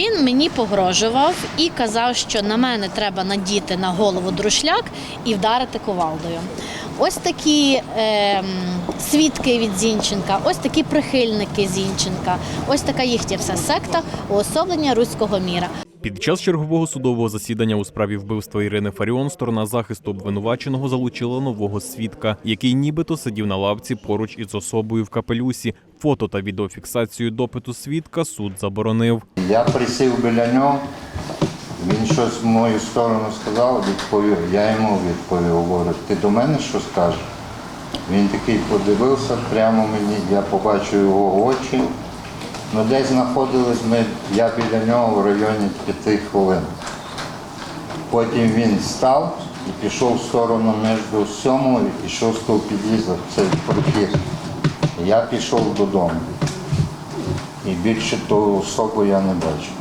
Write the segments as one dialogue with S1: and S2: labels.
S1: Він мені погрожував і казав, що на мене треба надіти на голову друшляк і вдарити кувалдою. Ось такі е, свідки від Зінченка, ось такі прихильники Зінченка, ось така їхня вся секта уособлення руського міра.
S2: Під час чергового судового засідання у справі вбивства Ірини Фаріон сторона захисту обвинуваченого залучила нового свідка, який нібито сидів на лавці поруч із особою в капелюсі. Фото та відеофіксацію допиту свідка суд заборонив.
S3: Я присів біля нього, він щось в мою сторону сказав, відповів. Я йому відповів, говорю, ти до мене що скажеш? Він такий подивився прямо мені, я побачив його очі. Ну, десь знаходились ми, я біля нього в районі п'яти хвилин. Потім він став і пішов в сторону між сьомого і шостого під'їзду, цей прохід. Я пішов додому. І більше того особу я не бачив.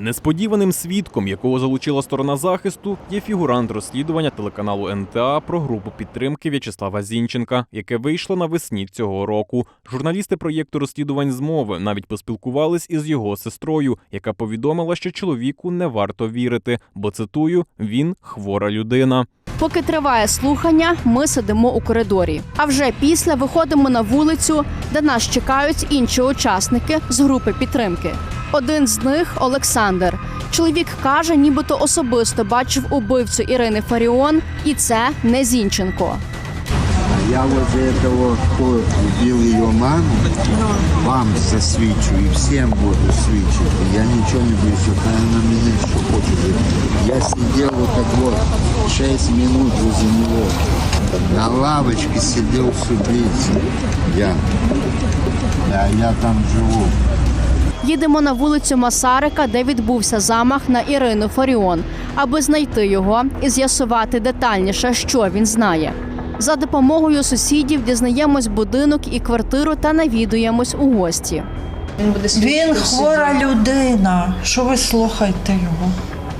S2: Несподіваним свідком, якого залучила сторона захисту, є фігурант розслідування телеканалу НТА про групу підтримки В'ячеслава Зінченка, яке вийшло навесні цього року. Журналісти проєкту розслідувань змови навіть поспілкувались із його сестрою, яка повідомила, що чоловіку не варто вірити, бо цитую: він хвора людина.
S4: Поки триває слухання, ми сидимо у коридорі. А вже після виходимо на вулицю, де нас чекають інші учасники з групи підтримки. Один з них Олександр. Чоловік каже, нібито особисто бачив убивцю Ірини Фаріон, і це не Зінченко.
S5: Я возле этого, кто убил ее маму, вам засвечу и всем буду свечить. Я ничего не боюсь, это она меня еще хочет. Я сидел вот так вот 6 минут возле него. На лавочке сидел с убийцей. Я. Да, я там живу.
S4: Їдемо на вулицю Масарика, де відбувся замах на Ірину Фаріон, аби знайти його і з'ясувати детальніше, що він знає. За допомогою сусідів дізнаємось будинок і квартиру та навідуємось у гості.
S6: Він хвора людина. Що ви слухаєте його?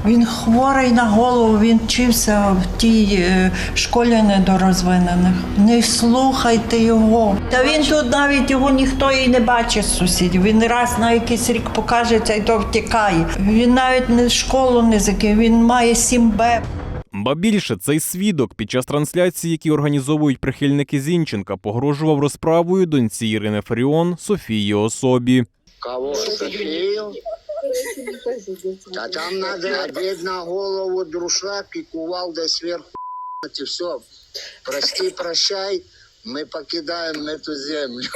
S6: Він хворий на голову, він вчився в тій е, школі недорозвинених. Не слухайте його. Та він тут навіть його ніхто і не бачить з сусідів. Він раз на якийсь рік покажеться і то втікає. Він навіть не школу не закинув, він має 7Б.
S2: Ба більше цей свідок під час трансляції, які організовують прихильники Зінченка, погрожував розправою доньці Ірини Фаріон Софії особі.
S7: Кого? Софию? А там надо одеть на голову друшлак и кувалдой сверху и все. Прости, прощай, мы покидаем эту землю.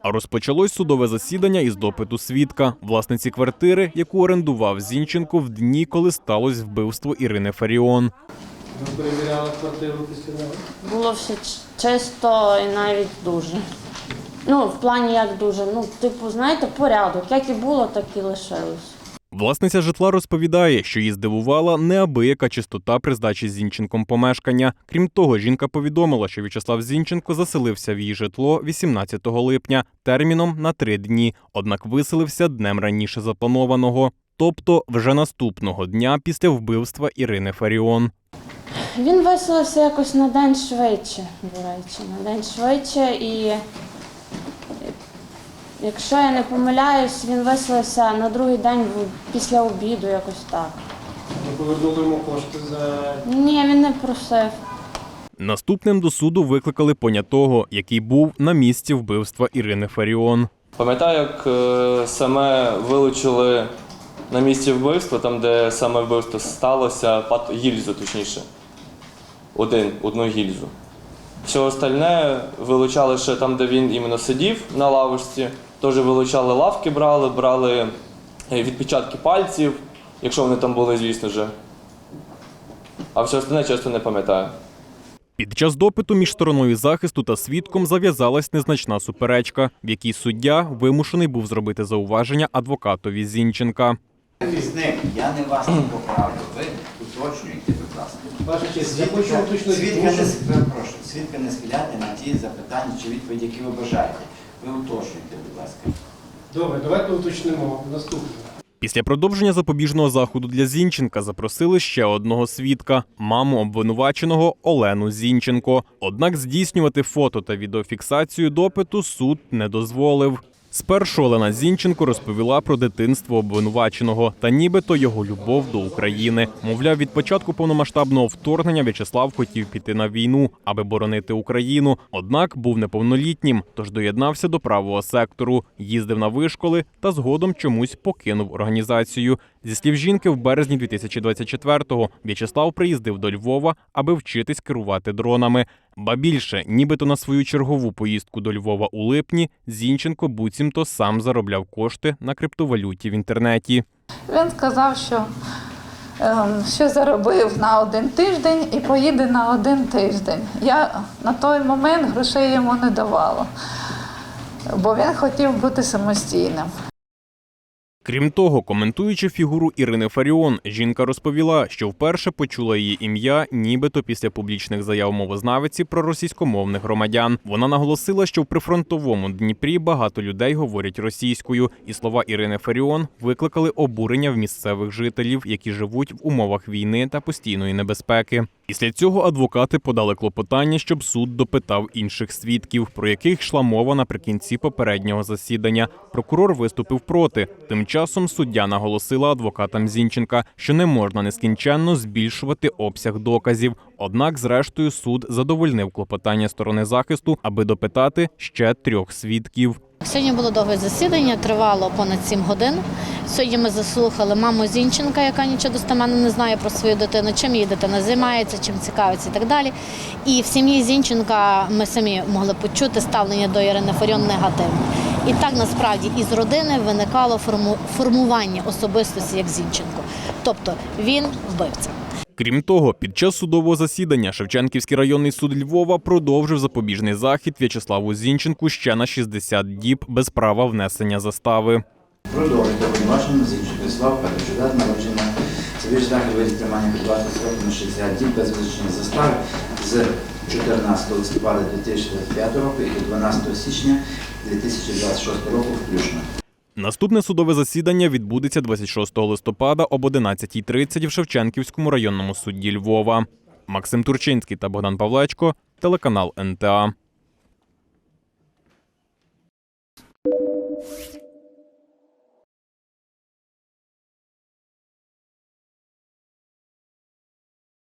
S2: А розпочалось судове засідання із допиту свідка, власниці квартири, яку орендував Зінченко в дні, коли сталося вбивство Ірини Фаріон.
S8: Ви перевіряли квартиру після нього?
S9: Було все чисто і навіть дуже. Ну, в плані як дуже. Ну, типу, знаєте, порядок. Як і було, так і лишилось.
S2: Власниця житла розповідає, що її здивувала неабияка чистота при здачі Зінченком помешкання. Крім того, жінка повідомила, що В'ячеслав Зінченко заселився в її житло 18 липня терміном на три дні, однак виселився днем раніше запланованого, тобто вже наступного дня після вбивства Ірини Фаріон.
S9: Він виселився якось на день швидше, до речі, на день швидше і. Якщо я не помиляюсь, він виселився на другий день після обіду, якось так.
S8: Ви повернули йому кошти за
S9: Ні, він не просив.
S2: Наступним до суду викликали понятого, який був на місці вбивства Ірини Фаріон.
S10: Пам'ятаю, як е, саме вилучили на місці вбивства, там, де саме вбивство сталося, гільзу, точніше. Один, одну гільзу. Все остальне вилучали ще там, де він іменно сидів на лавочці. Теж вилучали лавки, брали, брали е, відпечатки пальців, якщо вони там були, звісно ж. А все остальне чесно не пам'ятаю.
S2: Під час допиту між стороною захисту та свідком зав'язалась незначна суперечка, в якій суддя вимушений був зробити зауваження адвокатові Зінченка.
S11: Захисник, я не вас не поправлю. Ви уточнюєте, будь ласка.
S8: ваша честь. Я хочу уточнити,
S11: Свідка не прошу, свідка не схиляти на ті запитання чи відповіді, які ви бажаєте. Ви уточнюєте, будь ласка.
S8: добре, давайте уточнимо наступне.
S2: Після продовження запобіжного заходу для Зінченка запросили ще одного свідка маму обвинуваченого Олену Зінченко. Однак здійснювати фото та відеофіксацію допиту суд не дозволив. Спершу Олена Зінченко розповіла про дитинство обвинуваченого та нібито його любов до України. Мовляв, від початку повномасштабного вторгнення В'ячеслав хотів піти на війну, аби боронити Україну. Однак був неповнолітнім, тож доєднався до правого сектору, їздив на вишколи та згодом чомусь покинув організацію. Зі слів жінки, в березні 2024-го В'ячеслав приїздив до Львова, аби вчитись керувати дронами. Ба більше, нібито на свою чергову поїздку до Львова у липні, Зінченко буцімто сам заробляв кошти на криптовалюті в інтернеті.
S12: Він сказав, що, ем, що заробив на один тиждень і поїде на один тиждень. Я на той момент грошей йому не давала, бо він хотів бути самостійним.
S2: Крім того, коментуючи фігуру Ірини Фаріон, жінка розповіла, що вперше почула її ім'я, нібито після публічних заяв мовознавиці про російськомовних громадян. Вона наголосила, що в прифронтовому Дніпрі багато людей говорять російською, і слова Ірини Фаріон викликали обурення в місцевих жителів, які живуть в умовах війни та постійної небезпеки. Після цього адвокати подали клопотання, щоб суд допитав інших свідків, про яких йшла мова наприкінці попереднього засідання. Прокурор виступив проти. Тим часом суддя наголосила адвокатам Зінченка, що не можна нескінченно збільшувати обсяг доказів. Однак, зрештою, суд задовольнив клопотання сторони захисту, аби допитати ще трьох свідків.
S1: Сьогодні було довге засідання, тривало понад 7 годин. Сьогодні ми заслухали маму Зінченка, яка нічого достеменно не знає про свою дитину, чим її дитина займається, чим цікавиться і так далі. І в сім'ї Зінченка ми самі могли почути ставлення до Ірини Фаріон негативне. І так насправді із родини виникало форму- формування особистості як Зінченко. Тобто він вбивця.
S2: Крім того, під час судового засідання Шевченківський районний суд Львова продовжив запобіжний захід В'ячеславу Зінченку ще на 60 діб без права внесення застави.
S11: Продовжити обвинувачення Зінченко Вячеслав Петрович, дата народження, ж захід виїзд тримання під вартою строком на 60 діб без визначення застави з 14 листопада 2025 року і до 12 січня 2026 року включно.
S2: Наступне судове засідання відбудеться 26 листопада об 11.30 в Шевченківському районному суді Львова. Максим Турчинський та Богдан Павлечко, телеканал НТА.